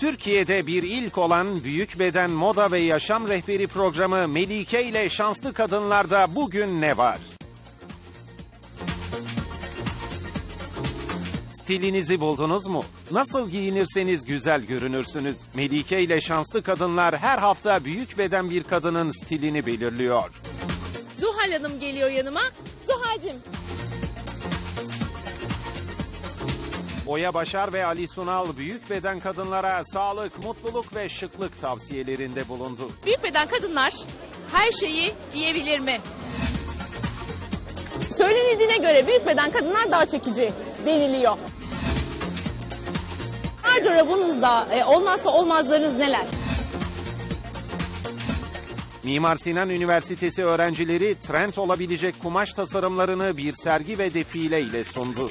Türkiye'de bir ilk olan Büyük Beden Moda ve Yaşam Rehberi programı Melike ile Şanslı Kadınlar'da bugün ne var? Stilinizi buldunuz mu? Nasıl giyinirseniz güzel görünürsünüz. Melike ile Şanslı Kadınlar her hafta büyük beden bir kadının stilini belirliyor. Zuhal Hanım geliyor yanıma. Zuhal'cim Oya Başar ve Ali Sunal büyük beden kadınlara sağlık, mutluluk ve şıklık tavsiyelerinde bulundu. büyük beden kadınlar her şeyi giyebilir mi? Söylenildiğine göre büyük beden kadınlar daha çekici deniliyor. Gardırobunuzda e, olmazsa olmazlarınız neler? Mimar Sinan Üniversitesi öğrencileri trend olabilecek kumaş tasarımlarını bir sergi ve defile ile sundu.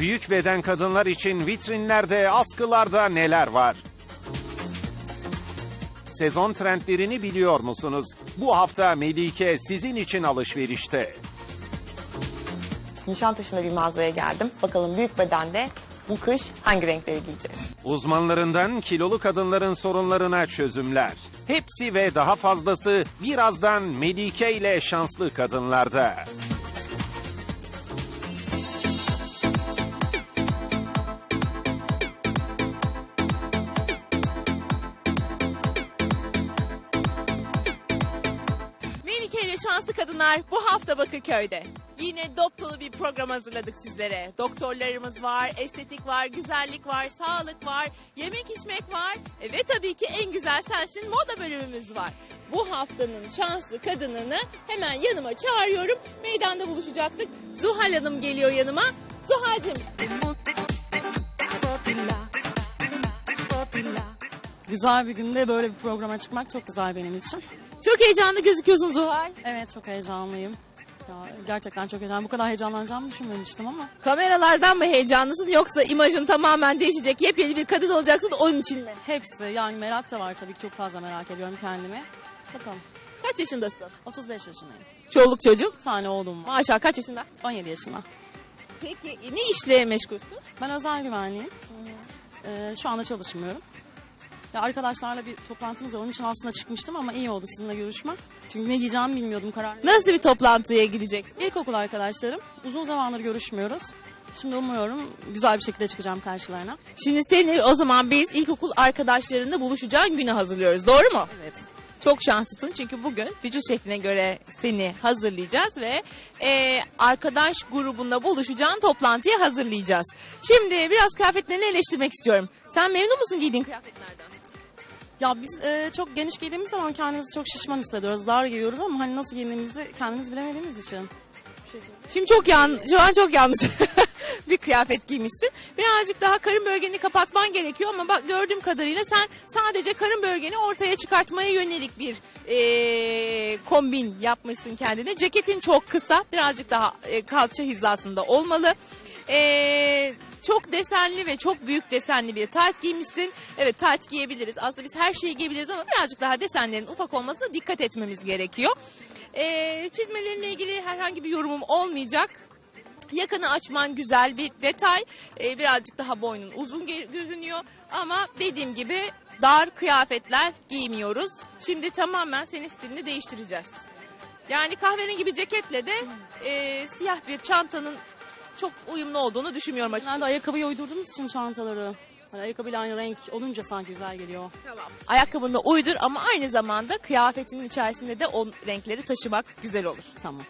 Büyük beden kadınlar için vitrinlerde, askılarda neler var? Sezon trendlerini biliyor musunuz? Bu hafta Melike sizin için alışverişte. Nişantaşı'nda bir mağazaya geldim. Bakalım büyük bedende bu kış hangi renkleri giyeceğiz? Uzmanlarından kilolu kadınların sorunlarına çözümler. Hepsi ve daha fazlası birazdan Melike ile şanslı kadınlarda. Şanslı Kadınlar bu hafta Bakırköy'de. Yine dop dolu bir program hazırladık sizlere. Doktorlarımız var, estetik var, güzellik var, sağlık var, yemek içmek var. E, ve tabii ki en güzel sensin moda bölümümüz var. Bu haftanın şanslı kadınını hemen yanıma çağırıyorum. Meydanda buluşacaktık. Zuhal Hanım geliyor yanıma. Zuhal'cim Güzel bir günde böyle bir programa çıkmak çok güzel benim için. Çok heyecanlı gözüküyorsun Zuhal. Evet çok heyecanlıyım. Ya, gerçekten çok heyecanlıyım. Bu kadar heyecanlanacağımı düşünmemiştim ama. Kameralardan mı heyecanlısın yoksa imajın tamamen değişecek yepyeni bir kadın olacaksın onun için mi? Hepsi yani merak da var tabii ki çok fazla merak ediyorum kendimi. Bakalım. Kaç yaşındasın? 35 yaşındayım. Çoluk çocuk. Bir tane oğlum var. Maşallah kaç yaşında? 17 yaşında. Peki ne işle meşgulsün? Ben özel güvenliyim. Ee, şu anda çalışmıyorum. Ya arkadaşlarla bir toplantımız var. Onun için aslında çıkmıştım ama iyi oldu sizinle görüşme. Çünkü ne diyeceğimi bilmiyordum karar. Nasıl bir toplantıya gidecek? İlkokul arkadaşlarım. Uzun zamandır görüşmüyoruz. Şimdi umuyorum güzel bir şekilde çıkacağım karşılarına. Şimdi seni o zaman biz ilkokul arkadaşlarınla buluşacağın güne hazırlıyoruz. Doğru mu? Evet. Çok şanslısın çünkü bugün vücut şekline göre seni hazırlayacağız ve e, arkadaş grubunla buluşacağın toplantıya hazırlayacağız. Şimdi biraz kıyafetlerini eleştirmek istiyorum. Sen memnun musun giydiğin kıyafetlerden? Ya biz e, çok geniş giydiğimiz zaman kendimizi çok şişman hissediyoruz. Dar giyiyoruz ama hani nasıl giyindiğimizi kendimiz bilemediğimiz için. Şimdi çok yan, şu an çok yanlış bir kıyafet giymişsin. Birazcık daha karın bölgeni kapatman gerekiyor ama bak gördüğüm kadarıyla sen sadece karın bölgeni ortaya çıkartmaya yönelik bir eee, kombin yapmışsın kendine. Ceketin çok kısa, birazcık daha e, kalça hizasında olmalı. Eee, çok desenli ve çok büyük desenli bir tayt giymişsin. Evet tayt giyebiliriz. Aslında biz her şeyi giyebiliriz ama birazcık daha desenlerin ufak olmasına dikkat etmemiz gerekiyor. Ee, çizmelerinle ilgili herhangi bir yorumum olmayacak. Yakanı açman güzel bir detay. Ee, birazcık daha boynun uzun görünüyor. Ama dediğim gibi dar kıyafetler giymiyoruz. Şimdi tamamen senin stilini değiştireceğiz. Yani kahverengi bir ceketle de e, siyah bir çantanın çok uyumlu olduğunu düşünmüyorum açıkçası. Genelde ayakkabıya uydurduğumuz için çantaları. Hani ayakkabıyla aynı renk olunca sanki güzel geliyor. Tamam. Ayakkabını uydur ama aynı zamanda kıyafetinin içerisinde de o renkleri taşımak güzel olur. Tamam.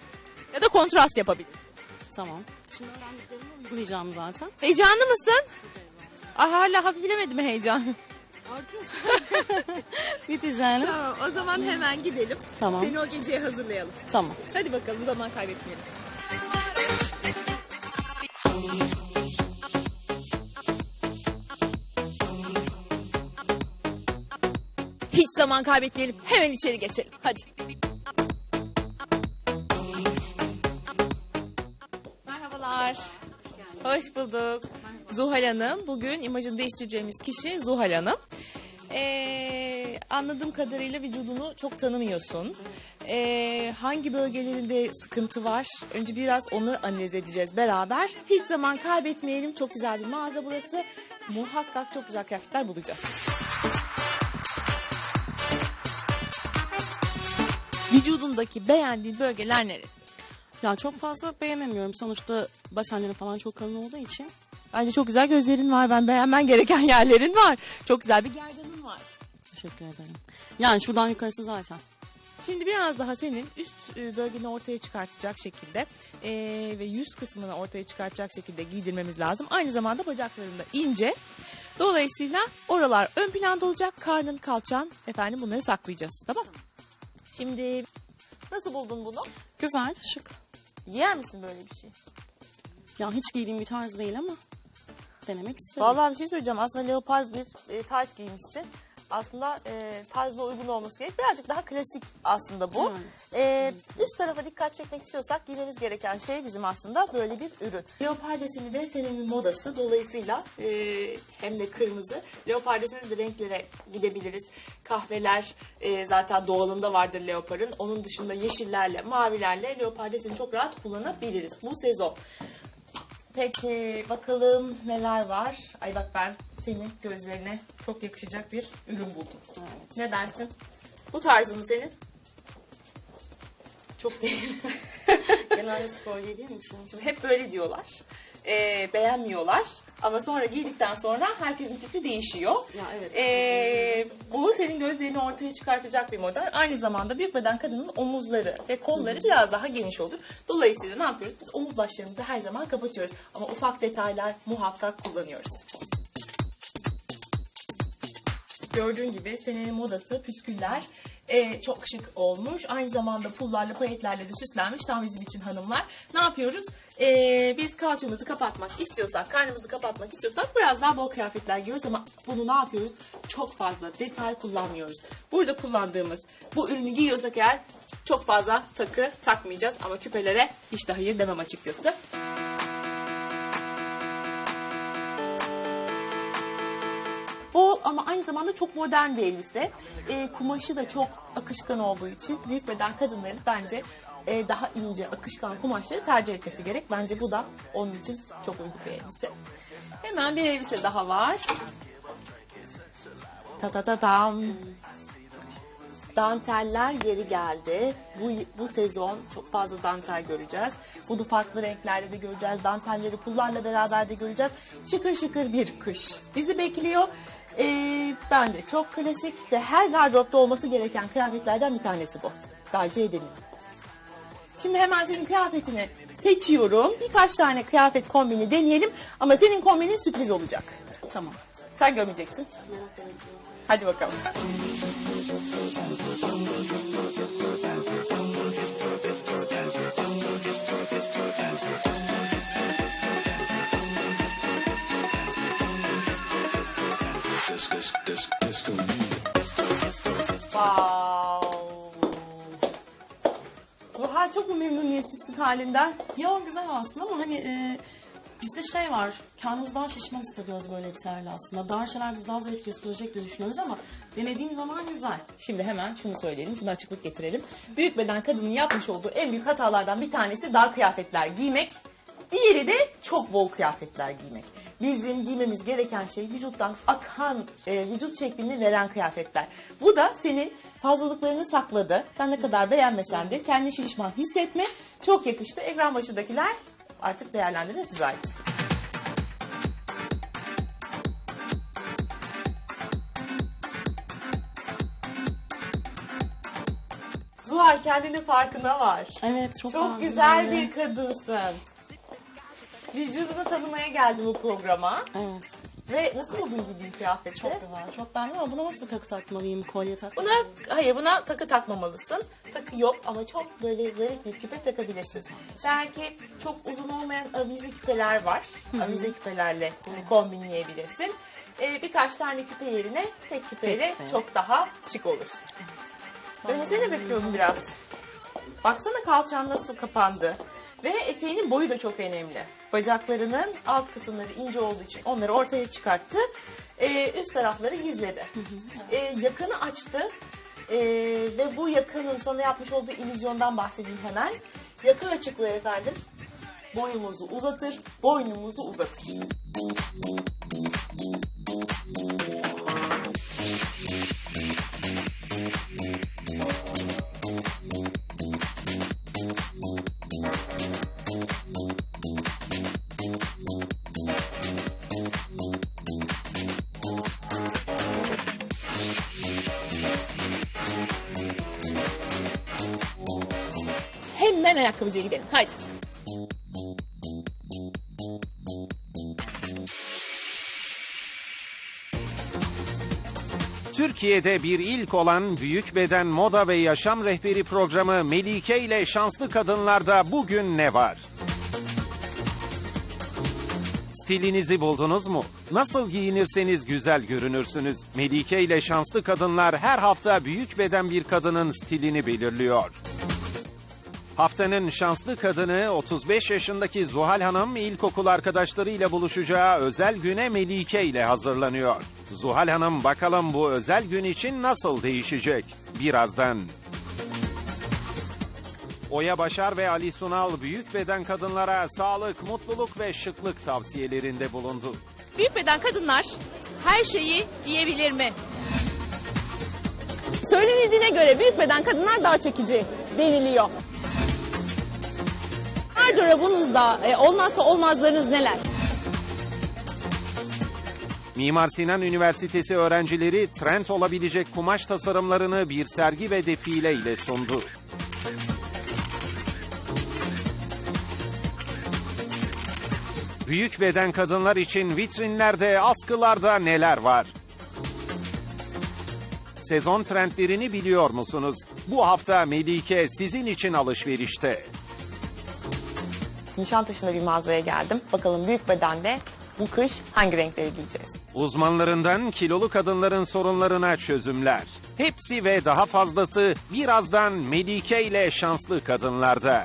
Ya da kontrast yapabilir. Tamam. Şimdi öğrendiklerimi uygulayacağım zaten. Heyecanlı mısın? Ah, hala hafiflemedi mi heyecan? Biteceğini. tamam o zaman hemen gidelim. Tamam. Seni o geceye hazırlayalım. Tamam. Hadi bakalım zaman kaybetmeyelim. Zaman kaybetmeyelim. Hemen içeri geçelim. Hadi. Merhabalar. Hoş bulduk. Zuhal Hanım. Bugün imajını değiştireceğimiz kişi Zuhal Hanım. Ee, anladığım kadarıyla vücudunu çok tanımıyorsun. Ee, hangi bölgelerinde sıkıntı var? Önce biraz onları analiz edeceğiz beraber. Hiç zaman kaybetmeyelim. Çok güzel bir mağaza burası. Muhakkak çok güzel kıyafetler bulacağız. Vücudundaki beğendiğin bölgeler neresi? Ya çok fazla beğenemiyorum. Sonuçta basenlerim falan çok kalın olduğu için. Bence çok güzel gözlerin var. Ben beğenmen gereken yerlerin var. Çok güzel bir gerdanın var. Teşekkür ederim. Yani şuradan yukarısı zaten. Şimdi biraz daha senin üst e, bölgeni ortaya çıkartacak şekilde e, ve yüz kısmını ortaya çıkartacak şekilde giydirmemiz lazım. Aynı zamanda bacaklarında ince. Dolayısıyla oralar ön planda olacak. Karnın, kalçan efendim bunları saklayacağız. Tamam mı? Şimdi nasıl buldun bunu? Güzel, şık. Yer misin böyle bir şey? Ya hiç giydiğim bir tarz değil ama denemek istedim. Vallahi bir şey söyleyeceğim. Aslında leopar bir e, tayt giymişsin. Aslında e, tarzına uygun olması gerek. Birazcık daha klasik aslında bu. E, üst tarafa dikkat çekmek istiyorsak giymemiz gereken şey bizim aslında böyle bir ürün. Leopar deseni de senenin modası. Dolayısıyla e, hem de kırmızı. Leopar deseni de renklere gidebiliriz. Kahveler e, zaten doğalında vardır leoparın. Onun dışında yeşillerle, mavilerle leopar deseni çok rahat kullanabiliriz. Bu sezon. Peki bakalım neler var. Ay bak ben senin gözlerine çok yakışacak bir ürün buldum. Ne dersin? Bu tarzı mı senin? Çok değil. Genelde spor giydiğim için. Şimdi hep böyle diyorlar. Ee, beğenmiyorlar. Ama sonra giydikten sonra herkesin fikri değişiyor. Ya evet. Ee, bu senin gözlerini ortaya çıkartacak bir model. Aynı zamanda büyük beden kadının omuzları ve kolları biraz daha geniş olur. Dolayısıyla ne yapıyoruz? Biz omuz başlarımızı her zaman kapatıyoruz. Ama ufak detaylar muhakkak kullanıyoruz. Gördüğün gibi senenin modası püsküller Ee, çok şık olmuş. Aynı zamanda pullarla payetlerle de süslenmiş tam bizim için hanımlar. Ne yapıyoruz? Ee, biz kalçamızı kapatmak istiyorsak, karnımızı kapatmak istiyorsak biraz daha bol kıyafetler giyiyoruz ama bunu ne yapıyoruz? Çok fazla detay kullanmıyoruz. Burada kullandığımız bu ürünü giyiyorsak eğer çok fazla takı takmayacağız ama küpelere hiç de hayır demem açıkçası. Ama aynı zamanda çok modern bir elbise. E, kumaşı da çok akışkan olduğu için büyük beden kadınların bence e, daha ince, akışkan kumaşları tercih etmesi gerek. Bence bu da onun için çok uygun bir elbise. Hemen bir elbise daha var. Ta ta ta tam. Danteller geri geldi. Bu, bu sezon çok fazla dantel göreceğiz. Bunu farklı renklerde de göreceğiz. Dantelleri pullarla beraber de göreceğiz. Şıkır şıkır bir kış bizi bekliyor. Ee, bence çok klasik ve her gardıropta olması gereken kıyafetlerden bir tanesi bu. Tercih edelim. Şimdi hemen senin kıyafetini seçiyorum. Birkaç tane kıyafet kombini deneyelim. Ama senin kombinin sürpriz olacak. Tamam. Sen görmeyeceksin. Hadi bakalım. Çok mu memnuniyetsizsin halinden? Ya o güzel aslında ama hani e, bizde şey var. Kendimizi daha şişman hissediyoruz böyle elbiselerle aslında. Dar şeyler bizi daha zayıf gösterecek diye düşünüyoruz ama denediğim zaman güzel. Şimdi hemen şunu söyleyelim, şunu açıklık getirelim. Büyük beden kadının yapmış olduğu en büyük hatalardan bir tanesi dar kıyafetler giymek. Diğeri de çok bol kıyafetler giymek. Bizim giymemiz gereken şey vücuttan akan, e, vücut şeklini veren kıyafetler. Bu da senin fazlalıklarını sakladı. Sen ne kadar beğenmesen de kendini şişman hissetme. Çok yakıştı. Ekran başındakiler artık değerlendirin size ait. Zuhal kendinin farkına var. Evet çok, Çok güzel bir kadınsın. Vücudunu tanımaya geldi bu programa. Evet. Ve nasıl buldun giydiğin kıyafeti? Çok güzel. Çok beğendim ama buna nasıl bir takı takmalıyım? Kolye. Buna, hayır buna takı takmamalısın. Takı yok ama çok böyle zarif bir küpe takabilirsin. Belki çok uzun olmayan avize küpeler var. Avize küpelerle kombinleyebilirsin. Ee, birkaç tane küpe yerine tek küpeyle küpe. çok daha şık olursun. Ben seni bekliyorum biraz. Baksana kalçan nasıl kapandı. Ve eteğinin boyu da çok önemli. Bacaklarının alt kısımları ince olduğu için onları ortaya çıkarttı. Ee, üst tarafları gizledi. Ee, yakını açtı. Ee, ve bu yakının sana yapmış olduğu illüzyondan bahsedeyim hemen. Yakın açıklığı efendim boyumuzu uzatır, boynumuzu uzatır. Ayakkabıcıya gidelim. Haydi. Türkiye'de bir ilk olan Büyük Beden Moda ve Yaşam Rehberi programı Melike ile Şanslı Kadınlar'da bugün ne var? Stilinizi buldunuz mu? Nasıl giyinirseniz güzel görünürsünüz. Melike ile Şanslı Kadınlar her hafta büyük beden bir kadının stilini belirliyor. Haftanın şanslı kadını 35 yaşındaki Zuhal Hanım ilkokul arkadaşlarıyla buluşacağı özel güne Melike ile hazırlanıyor. Zuhal Hanım bakalım bu özel gün için nasıl değişecek? Birazdan. Oya Başar ve Ali Sunal büyük beden kadınlara sağlık, mutluluk ve şıklık tavsiyelerinde bulundu. Büyük beden kadınlar her şeyi giyebilir mi? Söylenildiğine göre büyük beden kadınlar daha çekici deniliyor. Gardırobunuzda e, olmazsa olmazlarınız neler? Mimar Sinan Üniversitesi öğrencileri trend olabilecek kumaş tasarımlarını bir sergi ve defile ile sundu. Büyük beden kadınlar için vitrinlerde, askılarda neler var? Sezon trendlerini biliyor musunuz? Bu hafta Melike sizin için alışverişte. Nişantaşı'nda bir mağazaya geldim. Bakalım büyük bedende bu kış hangi renkleri giyeceğiz? Uzmanlarından kilolu kadınların sorunlarına çözümler. Hepsi ve daha fazlası birazdan Melike ile şanslı kadınlarda.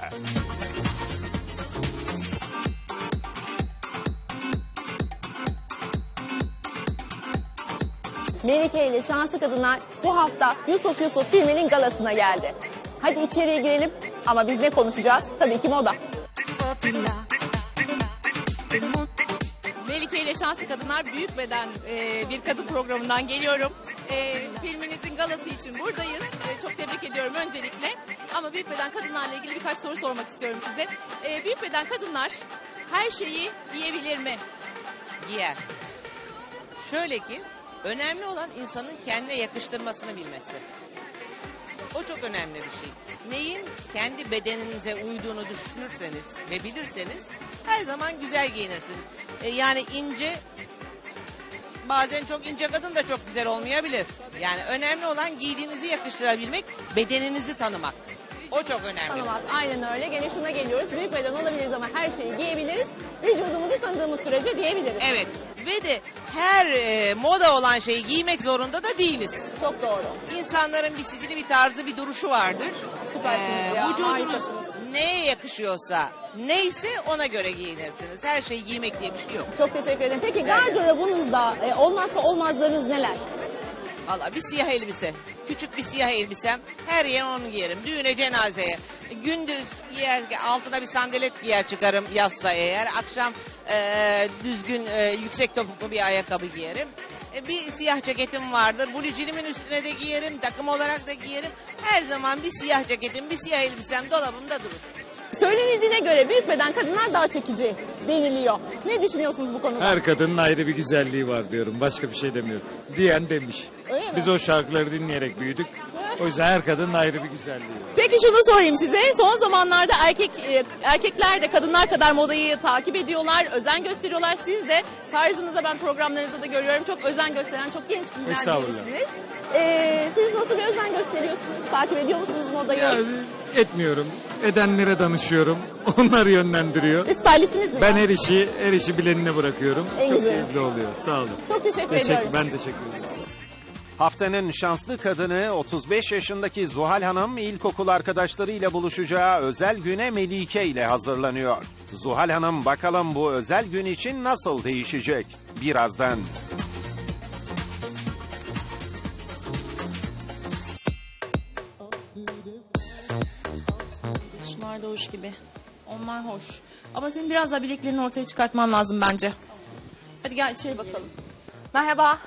Melike ile Şanslı Kadınlar bu hafta Yusuf Yusuf filminin galasına geldi. Hadi içeriye girelim ama biz ne konuşacağız? Tabii ki moda. Melike ile Şanslı Kadınlar Büyük Beden e, bir kadın programından geliyorum. E, filminizin galası için buradayız. E, çok tebrik ediyorum öncelikle. Ama Büyük Beden Kadınlarla ilgili birkaç soru sormak istiyorum size. E, büyük Beden Kadınlar her şeyi giyebilir mi? giyer. Şöyle ki önemli olan insanın kendine yakıştırmasını bilmesi. O çok önemli bir şey. Neyin kendi bedeninize uyduğunu düşünürseniz ve bilirseniz her zaman güzel giyinirsiniz. E, yani ince bazen çok ince kadın da çok güzel olmayabilir. Yani önemli olan giydiğinizi yakıştırabilmek, bedeninizi tanımak. O çok önemli. Tanımaz. Aynen öyle. Gene şuna geliyoruz. Büyük beden olabiliriz ama her şeyi giyebiliriz. Vücudumuzu tanıdığımız sürece diyebiliriz. Evet ve de her e, moda olan şeyi giymek zorunda da değiliz. Çok doğru. İnsanların bir stili, bir tarzı, bir duruşu vardır. Süpersiniz ya, Vücudunuz harikasınız. neye yakışıyorsa, neyse ona göre giyinirsiniz. Her şeyi giymek diye bir şey yok. Çok teşekkür ederim. Peki gardırobunuzda e, olmazsa olmazlarınız neler? Valla bir siyah elbise, küçük bir siyah elbisem, her yer onu giyerim. Düğüne, cenazeye. Gündüz giyer, altına bir sandalet giyer çıkarım yazsa eğer. Akşam e, düzgün, e, yüksek topuklu bir ayakkabı giyerim. E, bir siyah ceketim vardır. Blucinimin üstüne de giyerim, takım olarak da giyerim. Her zaman bir siyah ceketim, bir siyah elbisem dolabımda durur. Söylenildiğine göre büyük beden kadınlar daha çekici deniliyor. Ne düşünüyorsunuz bu konuda? Her kadının ayrı bir güzelliği var diyorum. Başka bir şey demiyorum. Diyen demiş. Mi? Biz o şarkıları dinleyerek büyüdük. O yüzden her kadının ayrı bir güzelliği var. Peki şunu sorayım size. Son zamanlarda erkek e, erkekler de kadınlar kadar modayı takip ediyorlar, özen gösteriyorlar. Siz de tarzınıza ben programlarınızda da görüyorum. Çok özen gösteren, çok genç Estağfurullah. birisiniz. Ee, siz nasıl bir özen gösteriyorsunuz? Takip ediyor musunuz modayı? Ya, etmiyorum. Edenlere danışıyorum. Onlar yönlendiriyor. Ve stylistiniz mi? Ben her işi, her işi bilenine bırakıyorum. En Çok güzel. keyifli oluyor. Sağ olun. Çok teşekkür Teşekkür, ediyorum. ben teşekkür ederim. Haftanın şanslı kadını 35 yaşındaki Zuhal Hanım ilkokul arkadaşlarıyla buluşacağı özel güne Melike ile hazırlanıyor. Zuhal Hanım bakalım bu özel gün için nasıl değişecek? Birazdan. Şunlar da hoş gibi. Onlar hoş. Ama senin biraz daha bileklerini ortaya çıkartman lazım bence. Hadi gel içeri bakalım. Merhaba.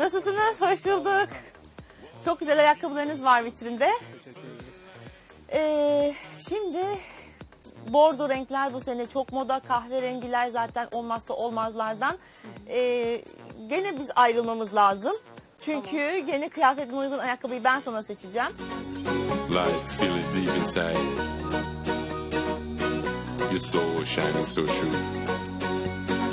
Nasılsınız? Hoş bulduk. Çok güzel ayakkabılarınız var vitrinde. Ee, şimdi bordo renkler bu sene çok moda. Kahverengiler zaten olmazsa olmazlardan. Ee, gene biz ayrılmamız lazım. Çünkü gene kıyafetine uygun ayakkabıyı ben sana seçeceğim. like feel it deep inside. Your soul shining so true.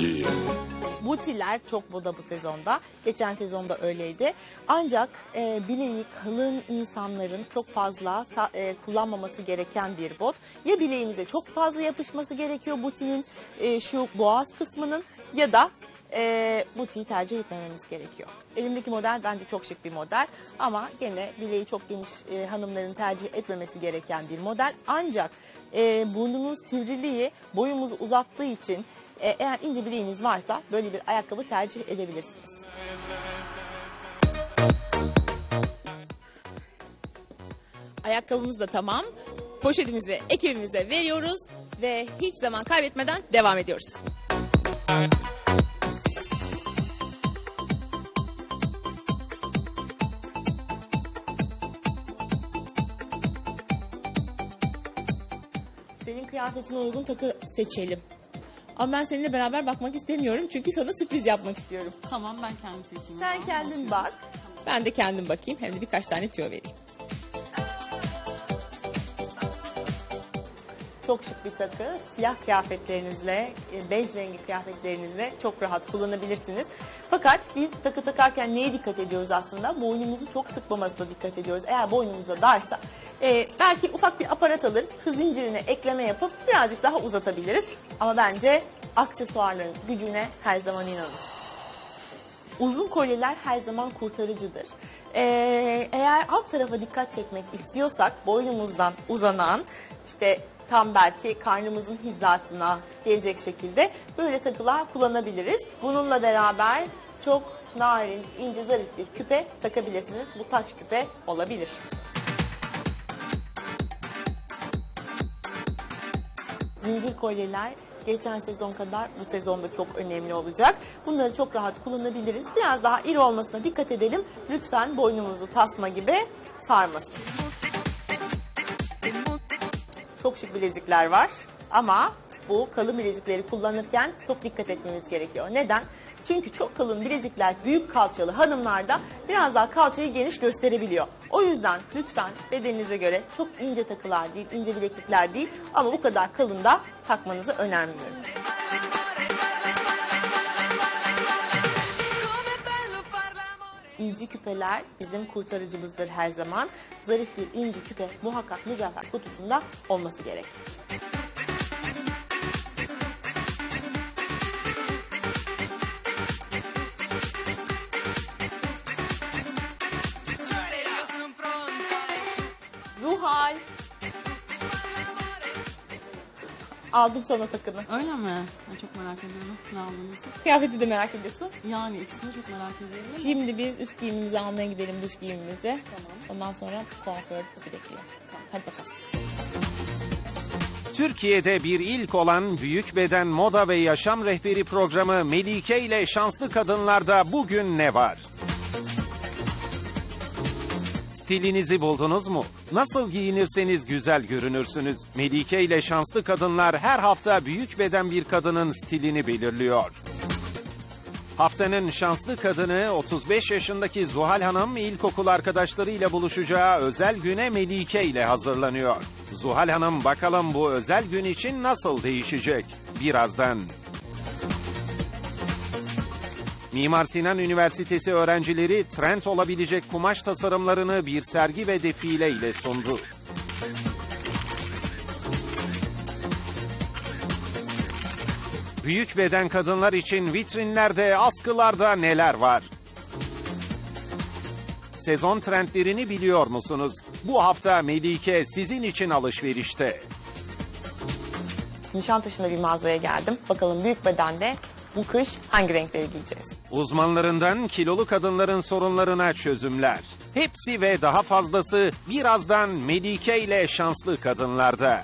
Yeah. Butiler çok moda bu sezonda. Geçen sezonda öyleydi. Ancak e, bileği kalın insanların çok fazla e, kullanmaması gereken bir bot. Ya bileğinize çok fazla yapışması gerekiyor butinin e, şu boğaz kısmının ya da e, butiyi tercih etmememiz gerekiyor. Elimdeki model bence çok şık bir model ama gene bileği çok geniş e, hanımların tercih etmemesi gereken bir model. Ancak e, burnunun sivriliği boyumuzu uzattığı için e, eğer ince bileğiniz varsa böyle bir ayakkabı tercih edebilirsiniz. Ayakkabımız da tamam. Poşetimizi ekibimize veriyoruz ve hiç zaman kaybetmeden devam ediyoruz. Senin kıyafetine uygun takı seçelim. Ama ben seninle beraber bakmak istemiyorum çünkü sana sürpriz yapmak istiyorum. Tamam ben kendim seçeyim. Sen kendin bak. Ben de kendim bakayım. Hem de birkaç tane tüyo vereyim. Çok şık bir takı. Siyah kıyafetlerinizle, e, bej rengi kıyafetlerinizle çok rahat kullanabilirsiniz. Fakat biz takı takarken neye dikkat ediyoruz aslında? Boynumuzu çok sıkmamasına dikkat ediyoruz. Eğer boynumuza darsa e, belki ufak bir aparat alır, şu zincirine ekleme yapıp birazcık daha uzatabiliriz. Ama bence aksesuarların gücüne her zaman inanın. Uzun kolyeler her zaman kurtarıcıdır. Ee, eğer alt tarafa dikkat çekmek istiyorsak boynumuzdan uzanan işte tam belki karnımızın hizasına gelecek şekilde böyle takılar kullanabiliriz. Bununla beraber çok narin, ince, zarif bir küpe takabilirsiniz. Bu taş küpe olabilir. Zincir kolyeler geçen sezon kadar bu sezonda çok önemli olacak. Bunları çok rahat kullanabiliriz. Biraz daha iri olmasına dikkat edelim. Lütfen boynumuzu tasma gibi sarmasın. Şık bilezikler var ama bu kalın bilezikleri kullanırken çok dikkat etmemiz gerekiyor. Neden? Çünkü çok kalın bilezikler büyük kalçalı hanımlarda biraz daha kalçayı geniş gösterebiliyor. O yüzden lütfen bedeninize göre çok ince takılar değil, ince bileklikler değil ama bu kadar kalın da takmanızı önermiyorum. İnci küpeler bizim kurtarıcımızdır her zaman. Zarif bir inci küpe muhakkak mücevher kutusunda olması gerek. Aldım sana takını. Öyle mi? Ben çok merak ediyorum ne aldığınızı. Kıyafeti de merak ediyorsun. Yani ikisini çok merak ediyorum. Şimdi biz üst giyimimizi almaya gidelim, dış giyimimizi. Tamam. Ondan sonra kuaför bizi bekliyor. Tamam, hadi bakalım. Türkiye'de bir ilk olan Büyük Beden Moda ve Yaşam Rehberi programı Melike ile Şanslı Kadınlar'da bugün ne var? Stilinizi buldunuz mu? Nasıl giyinirseniz güzel görünürsünüz. Melike ile Şanslı Kadınlar her hafta büyük beden bir kadının stilini belirliyor. Haftanın şanslı kadını 35 yaşındaki Zuhal Hanım ilkokul arkadaşlarıyla buluşacağı özel güne Melike ile hazırlanıyor. Zuhal Hanım bakalım bu özel gün için nasıl değişecek? Birazdan. Mimar Sinan Üniversitesi öğrencileri trend olabilecek kumaş tasarımlarını bir sergi ve defile ile sundu. Büyük beden kadınlar için vitrinlerde, askılarda neler var? Sezon trendlerini biliyor musunuz? Bu hafta Melike sizin için alışverişte. Nişantaşı'nda bir mağazaya geldim. Bakalım büyük bedende bu kış hangi renkleri giyeceğiz? Uzmanlarından kilolu kadınların sorunlarına çözümler. Hepsi ve daha fazlası birazdan Melike ile şanslı kadınlarda.